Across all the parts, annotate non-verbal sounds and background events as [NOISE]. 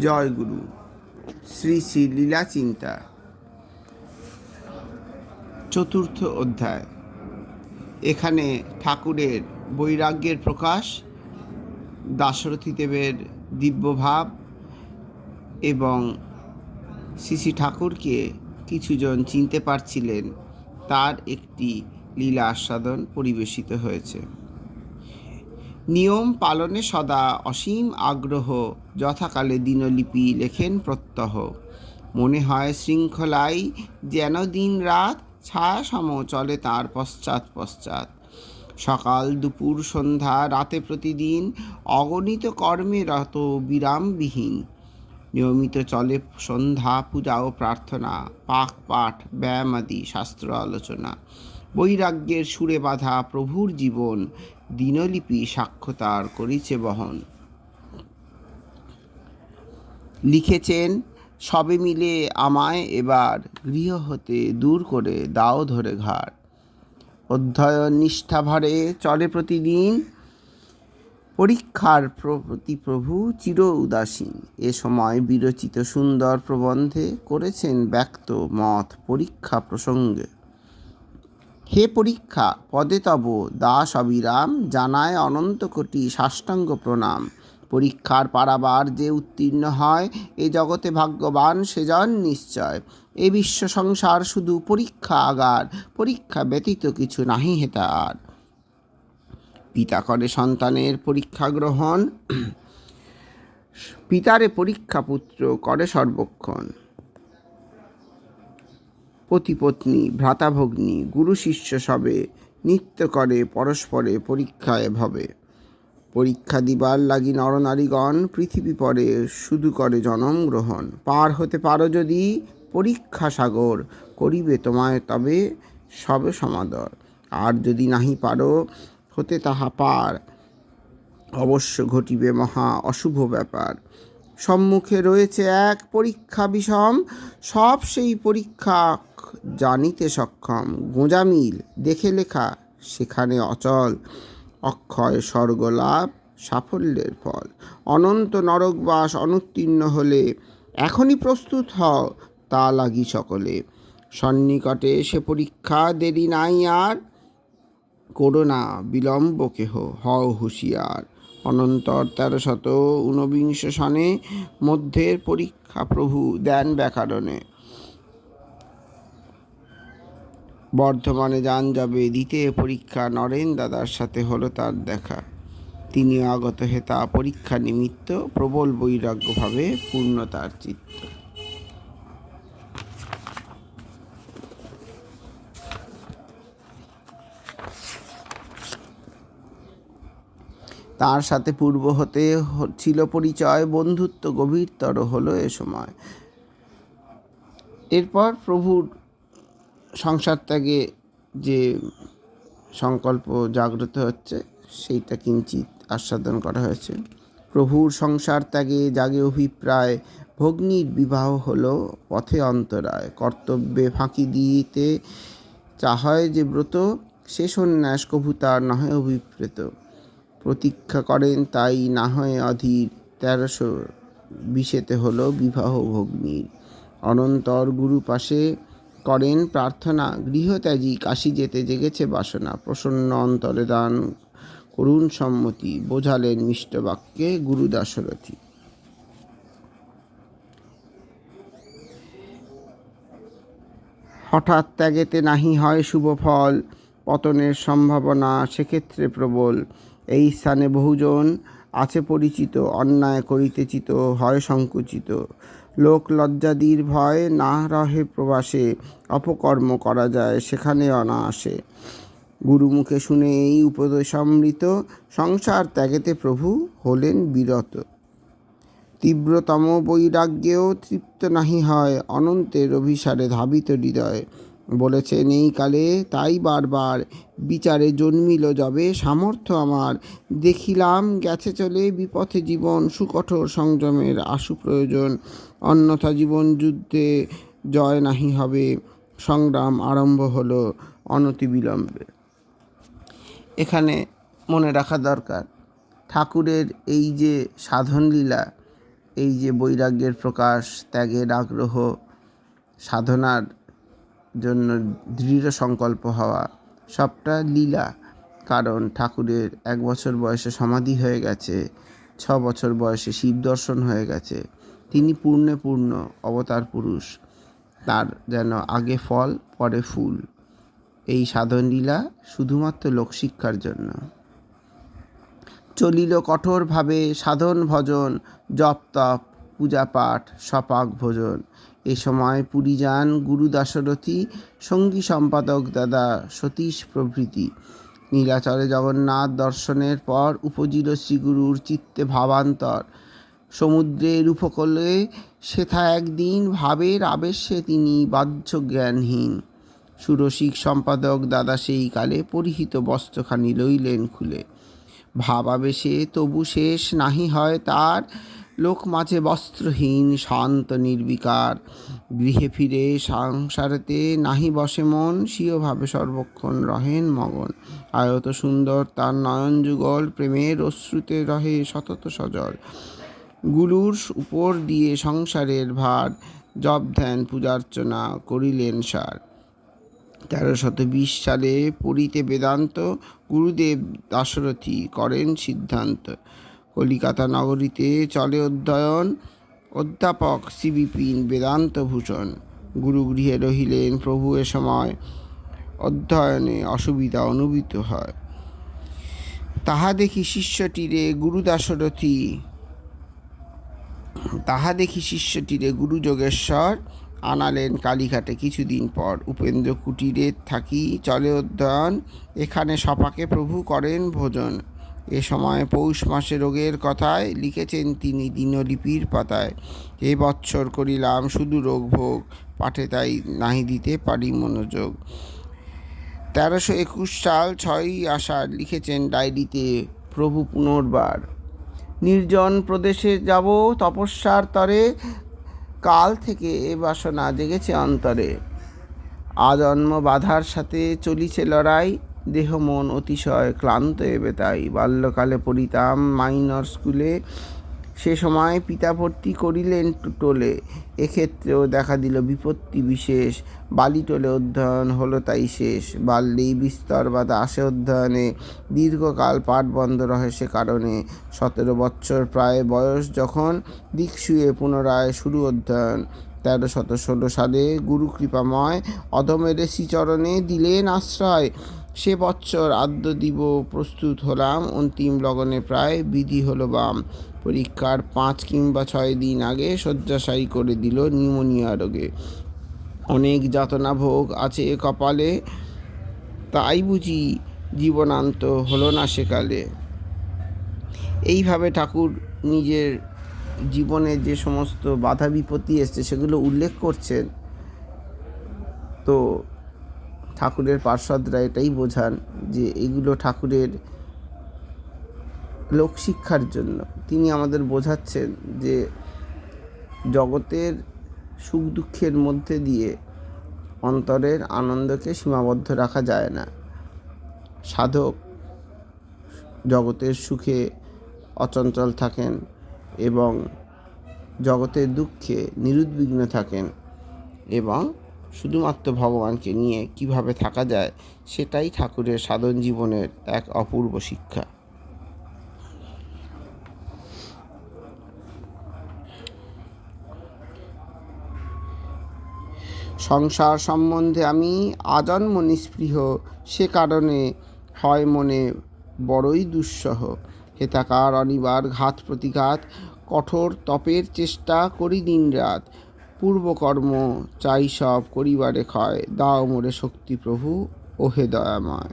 জয় গুরু শ্রী শ্রী লীলা চিন্তা। চতুর্থ অধ্যায়। এখানে ঠাকুরের বৈরাগ্যের প্রকাশ, দাশরথী দেবের দিব্যভাব এবং শ্রী ঠাকুরকে কিছুজন চিনতে পারছিলেন, তার একটি লীলা আস্বাদন পরিবেশিত হয়েছে। নিয়ম পালনে সদা অসীম আগ্রহ যথাকালে দিনলিপি লেখেন প্রত্যহ। মনে হয় শৃঙ্খলাই যেন দিন রাত ছায়া সম চলে তার পশ্চাৎ পশ্চাৎ। সকাল, দুপুর, সন্ধ্যা, রাতে প্রতিদিন অগণিত কর্মে রত বিরামবিহীন। নিয়মিত চলে সন্ধ্যা, পূজা ও প্রার্থনা, পাক পাঠ, ব্যায়াম আদি, শাস্ত্র আলোচনা। বৈরাগ্যের সুরে বাঁধা প্রভুর জীবন, দিনলিপি সাক্ষ্য তার করিছে বহন। লিখেছেন, সবে মিলে আমায় এবার গৃহ হতে দূর করে দাও ধরে ঘাট। অধ্যয়ন নিষ্ঠা ভরে চলে প্রতিদিন, পরীক্ষার প্রতি প্রভু চির উদাসীন। এ সময় বিরচিত সুন্দর প্রবন্ধে করেছেন ব্যক্ত মত পরীক্ষা প্রসঙ্গে। হে পরীক্ষা, পদে তব দাস অবিরাম, জানায় অনন্ত কোটি সাষ্টাঙ্গ প্রণাম। পরীক্ষার পারাবার যে উত্তীর্ণ হয়, এ জগতে ভাগ্যবান সেজন নিশ্চয়। এ বিশ্ব সংসার শুধু পরীক্ষা আগার, পরীক্ষা ব্যতীত কিছু নাহি হেতা আর পিতা করে সন্তানের পরীক্ষা গ্রহণ, [CLEARS THROAT] পিতারে পরীক্ষা পুত্র করে সর্বক্ষণ। পতিপত্নী ভ্রাতাভগ্নী গুরু শিষ্য সবে নিত্য করে পরস্পরে পরীক্ষায় ভবে। পরীক্ষা দিবার লাগি নরনারীগণ পৃথিবী পরে শুধু করে জনম গ্রহণ। পার হতে পারো যদি পরীক্ষা সাগর, করিবে তোমায় তবে সবে সমাদর। আর যদি নাহি পারো হতে তাহা পার, অবশ্য ঘটিবে মহা অশুভ ব্যাপার। সম্মুখে রয়েছে এক পরীক্ষা বিষম, সব সেই পরীক্ষা জানিতে সক্ষম। গোঁজামিল দেখে লেখা, সেখানে অচল। অক্ষয় স্বর্গলাভ সাফল্যের ফল। অনন্ত নরকবাস অনুত্তীর্ণ হলে এখনই প্রস্তুত হও তা লাগি সকলে। সন্নিকটে সে পরীক্ষা দেরি নাই আর, করো না বিলম্ব কেহ, হও হুঁশিয়ার। অনন্তর তেরোশত ঊনবিংশ সনে মধ্যের পরীক্ষা প্রভু দেন ব্যাকরণে। বর্ধমানে যান যাবে দিতে পরীক্ষা নরেন দাদার সাথে হলো তার দেখা। তিনি আগত হেতা পরীক্ষা নিমিত্ত প্রবল বৈরাগ্যভাবে পূর্ণ তার চিত্ত। তার সাথে পূর্ব হতে ছিল পরিচয়, বন্ধুত্ব গভীরতর হলো এ সময়। এরপর প্রভুর সংসার ত্যাগে যে সংকল্প জাগ্রত হচ্ছে, সেইটা কিঞ্চিত আস্বাদন করা হয়েছে। প্রভুর সংসার ত্যাগে জাগে অভিপ্রায়, ভগ্নীর বিবাহ হলো পথে অন্তরায়। কর্তব্যে ফাঁকি দিতে চাহয় যে ব্রত, সে সন্ন্যাস কভু তার হয় অভিপ্রেত। প্রতীক্ষা করেন তাই না হয় অধীর, তেরোশো বিশেতে হলো বিবাহ ভগ্নীর। অনন্তর গুরু পাশে করেন, প্রার্থনা, গৃহত্যাগী, কাশি যেতে জেগেছে বাসনা, প্রসন্ন অন্তরে দান করুণ সম্মতি, বোঝালেন মিষ্ট বাক্যে গুরু দাশরথী হঠাৎ ত্যাগেতে নাহি হয় শুভ ফল, পতনের সম্ভাবনা সেক্ষেত্রে প্রবল, এই স্থানে বহুজন আছে পরিচিত, অন্যায় করিতেচিত, হয় সংকুচিত। লোক লজ্জাদির ভয়, না রহে প্রবাসে, অপকর্ম করা যায়, সেখানে অনায়াসে। গুরুমুখে শুনে এই উপদেশামৃত সংসার ত্যাগেতে প্রভু হলেন বিরত। তীব্রতম বৈরাগ্যেও তৃপ্ত নাহি হয়, অনন্তের অভিসারে ধাবিত হৃদয়। বলেছেন এই কালে, তাই বারবার বিচারে জন্মিল যবে সামর্থ্য আমার। দেখিলাম গেছে চলে বিপথে জীবন, সুকঠোর সংযমের আশু প্রয়োজন। অন্যথা জীবন যুদ্ধে জয় নাহি হবে। সংগ্রাম আরম্ভ হলো অনতিবিলম্বে। এখানে মনে রাখা দরকার, ঠাকুরের এই যে সাধন লীলা এই যে বৈরাগ্যের প্রকাশ, ত্যাগের আগ্রহ, সাধনার জন্য দৃঢ় সংকল্প হওয়া সবটা লীলা, কারণ ঠাকুরের এক বছর বয়সে সমাধি হয়ে গেছে, ছ বছর বয়সে শিব দর্শন হয়ে গেছে। তিনি পূর্ণে পূর্ণ অবতার পুরুষ, তার যেন আগে ফল, পরে ফুল। এই সাধন লীলা শুধুমাত্র লোকশিক্ষার জন্য। চলিল কঠোরভাবে সাধন ভজন জপ তপ পূজা পাঠ সপাক ভোজন। এ সময় পুরী যান গুরু দাশরথী, সঙ্গী সম্পাদক দাদা সতীশ প্রভৃতি। নীলাচলে জগন্নাথ দর্শনের পর উপজিল শ্রীগুরুর চিত্তে ভাবান্তর। সমুদ্রের উপকূলে সেথা একদিন ভাবের আবেশে তিনি বাহ্য জ্ঞানহীন সুরসিক সম্পাদক দাদা সেই কালে পরিহিত বস্ত্রখানি লইলেন খুলে। ভাবাবেশে তবু শেষ নাহি হয় তার। লোক মাঝে বস্ত্রহীন, শান্ত, নির্বিকার। গৃহে ফিরে সংসারেতে নাহি বসে মন স্বীয়ভাবে সর্বক্ষণ রহেন মগন। আয়ত সুন্দর তার নয়ন যুগল, প্রেমের অশ্রুতে রহে সতত সজল। গুরুর উপর দিয়ে সংসারের ভার, জপ ধ্যান, পূজার্চনা করিলেন সার। তেরোশত বিশ সালে পুরীতে বেদান্ত, গুরুদেব দাশরথী করেন সিদ্ধান্ত। কলিকাতা নগরীতে চলে অধ্যয়ন। অধ্যাপক সিবিপিন বেদান্ত ভূষণ। গুরুগৃহে রহিলেন প্রভু এ সময়। অধ্যয়নে অসুবিধা অনুভূত হয়। তাহা দেখি শিষ্যটিরে গুরুদাশরথী তাহা দেখি শিষ্যটিরে গুরু যোগেশ্বর আনালেন কালীঘাটে কিছুদিন পর। উপেন্দ্র কুটিরে থাকি চলে অধ্যয়ন। এখানে সপাকে প্রভু করেন ভোজন। এ সময় পৌষ মাসে রোগের কথায় লিখেছেন তিনি দিনলিপির পাতায়। এ বৎসর করিলাম শুধু রোগ ভোগ পাঠে তাই নাহি দিতে পারি মনোযোগ। তেরোশো একুশ সাল ছয়ই আষাঢ় লিখেছেন ডায়েরিতে প্রভু পুনর্বার নির্জন প্রদেশে যাব তপস্যার তরে, কাল থেকে এ বাসনা জেগেছে অন্তরে। আজন্ম বাধার সাথে চলিছে লড়াই দেহ মন অতিশয় ক্লান্ত এবে তাই। বাল্যকালে পড়িতাম মাইনর স্কুলে। সে সময় পিতা ভর্তি করিলেন টোলে। এক্ষেত্রেও দেখা দিল বিপত্তি বিশেষ। বালিটোলে অধ্যয়ন হলো তাই শেষ। বাল্যেই বিস্তর বা দাসে অধ্যয়নে। দীর্ঘকাল পাঠ বন্ধ রহে সে কারণে। সতেরো বৎসর প্রায় বয়স যখন দিক শুয়ে পুনরায় শুরু অধ্যয়ন। তেরো শত ষোলো সালে গুরু কৃপাময় অধমের শ্রীচরণে দিলেন আশ্রয়। সে বৎসর আদ্য দিব প্রস্তুত হলাম। অন্তিম লগনে প্রায় বিধি হলো বাম। পরীক্ষার পাঁচ কিংবা ছয় দিন আগে শয্যাশায়ী করে দিল নিউমোনিয়া রোগে। অনেক যাতনা ভোগ আছে কপালে। তাই বুঝি জীবনান্ত হলো না সেকালে। এইভাবে ঠাকুর নিজের জীবনে যে সমস্ত বাধা বিপত্তি এসছে সেগুলো উল্লেখ করছেন। তো ঠাকুরের পার্ষদরা এটাই বোঝান যে এগুলো ঠাকুরের লোকশিক্ষার জন্য। তিনি আমাদের বোঝাচ্ছেন যে জগতের সুখ দুঃখের মধ্যে দিয়ে অন্তরের আনন্দকে সীমাবদ্ধ রাখা যায় না। সাধক জগতের সুখে অচঞ্চল থাকেন এবং জগতের দুঃখে নিরুদ্বিগ্ন থাকেন এবং শুধুমাত্র ভগবানকে নিয়ে কীভাবে থাকা যায়, সেটাই ঠাকুরের সাধন জীবনের এক অপূর্ব শিক্ষা। সংসার সম্বন্ধে আমি আজন্ম নিস্পৃহ, সে কারণে হয় মনে বড়ই দুঃসহ। হেতাকার অনিবার ঘাত প্রতিঘাত, কঠোর তপের চেষ্টা করি দিন রাত পূর্বকর্ম চাই সব করিবারে ক্ষয়। দাও মোরে শক্তি প্রভু, ওহে দয়াময়।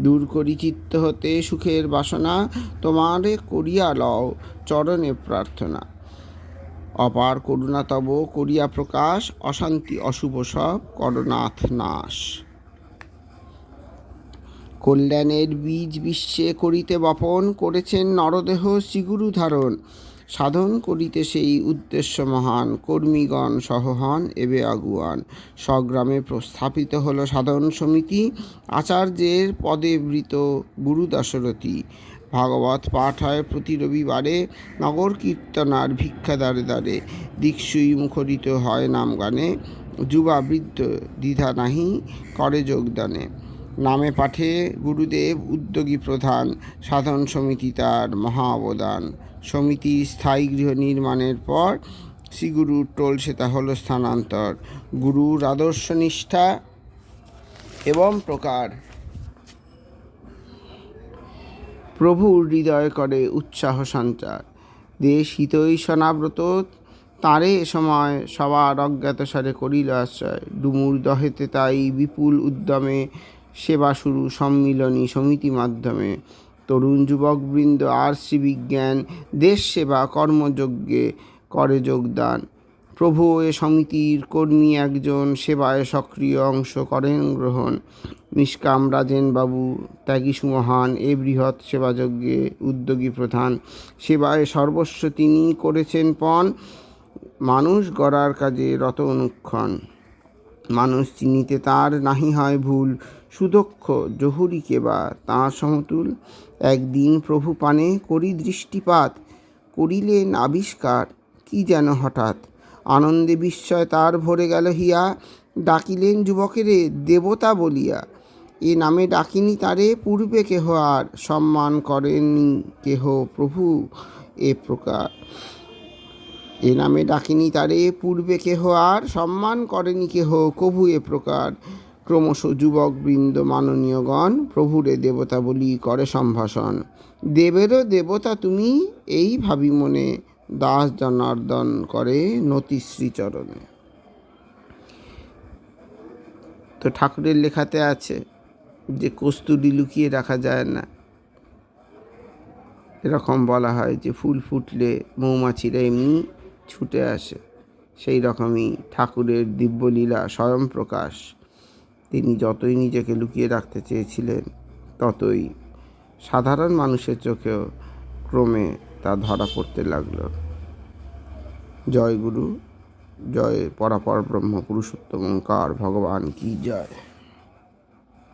দূর করি চিত্ত হতে সুখের বাসনা, তোমারে করিয়া লও চরণে প্রার্থনা। অপার করুণা তব করিয়া প্রকাশ, অশান্তি অশুভ সব করনাথ নাশ। কল্যাণের বীজ বিশ্বে করিতে বপন করেছেন নরদেহ শ্রীগুরু ধারণ। সাধন করিতে সেই উদ্দেশ্য মহান। কর্মীগণ সহ হন এবে আগুয়ান। স্বগ্রামে প্রস্থাপিত হল সাধন সমিতি। আচার্যের পদে বৃত গুরু দশরথী। ভাগবত পাঠ হয় প্রতি রবিবারে নগর কীর্তনার ভিক্ষা দ্বারে দ্বারে। দীক্ষুই মুখরিত হয় নাম গানে। যুবা বৃদ্ধ দ্বিধা নাহি, করে যোগদানে। নামে পাঠে গুরুদেব উদ্যোগী প্রধান। সাধন সমিতি তার মহা অবদান। সমিতি স্থায়ী গৃহ নির্মাণের পর শ্রীগুরুর টোল সেটা হলো স্থানান্তর। গুরুর আদর্শ নিষ্ঠা এবং প্রকার। প্রভুর হৃদয় করে উৎসাহ সঞ্চার। দেশ হিতৈ সনাব্রত তাঁরে এ সময় সবার অজ্ঞাতসারে করিল আশ্রয়। ডুমুর দহেতে তাই বিপুল উদ্যমে সেবা শুরু সম্মিলনী সমিতি মাধ্যমে। তরুণ যুবকবৃন্দ আর সি বিজ্ঞান, দেশ সেবা, কর্মযজ্ঞে করে যোগদান। প্রভু এ সমিতির কর্মী একজন, সেবায় সক্রিয় অংশ করেন গ্রহণ। নিষ্কাম রাজেন বাবু ত্যাগী সুমহান এ বৃহৎ সেবাযজ্ঞে উদ্যোগী প্রধান। সেবায় সর্বস্ব তিনি করেছেন পণ, মানুষ গড়ার কাজে রত অনুক্ষণ। মানুষ চিনিতে তার নাহি হয় ভুল, সুদক্ষ জহুরি কেবা তাঁর সমতুল। একদিন প্রভু পানে করি দৃষ্টিপাত করিলেন আবিষ্কার কি যেন হঠাৎ। আনন্দে বিস্ময় তার ভরে গেল হিয়া, ডাকিলেন যুবকেরে, দেবতা বলিয়া। এ নামে ডাকিনি তারে, পূর্বে কেহ আর সম্মান করেনি কেহ প্রভু এ প্রকার। এ নামে ডাকিনি তারে, পূর্বে কেহ আর সম্মান করেনি কেহ, কভু এ প্রকার। ক্রমশ যুবকবৃন্দ মাননীয়গণ, প্রভুরে দেবতা বলি করে সম্ভাষণ। দেবেরও দেবতা তুমি এই ভাবি মনে দাস জনার্দন করে নতি শ্রীচরণে। তো ঠাকুরের লেখাতে আছে যে কস্তুরি লুকিয়ে রাখা যায় না। এরকম বলা হয় যে ফুল ফুটলে মৌমাছিরা এমনি ছুটে আসে। সেই রকমই ঠাকুরের দিব্যলীলা স্বয়ং প্রকাশ। তিনি যতই নিজেকে লুকিয়ে রাখতে চেয়েছিলেন, ততই সাধারণ মানুষের চোখেও ক্রমে তা ধরা পড়তে লাগল। জয় গুরু, জয় পরাপর ব্রহ্ম পুরুষোত্তম ওঙ্কার ভগবান কি জয়?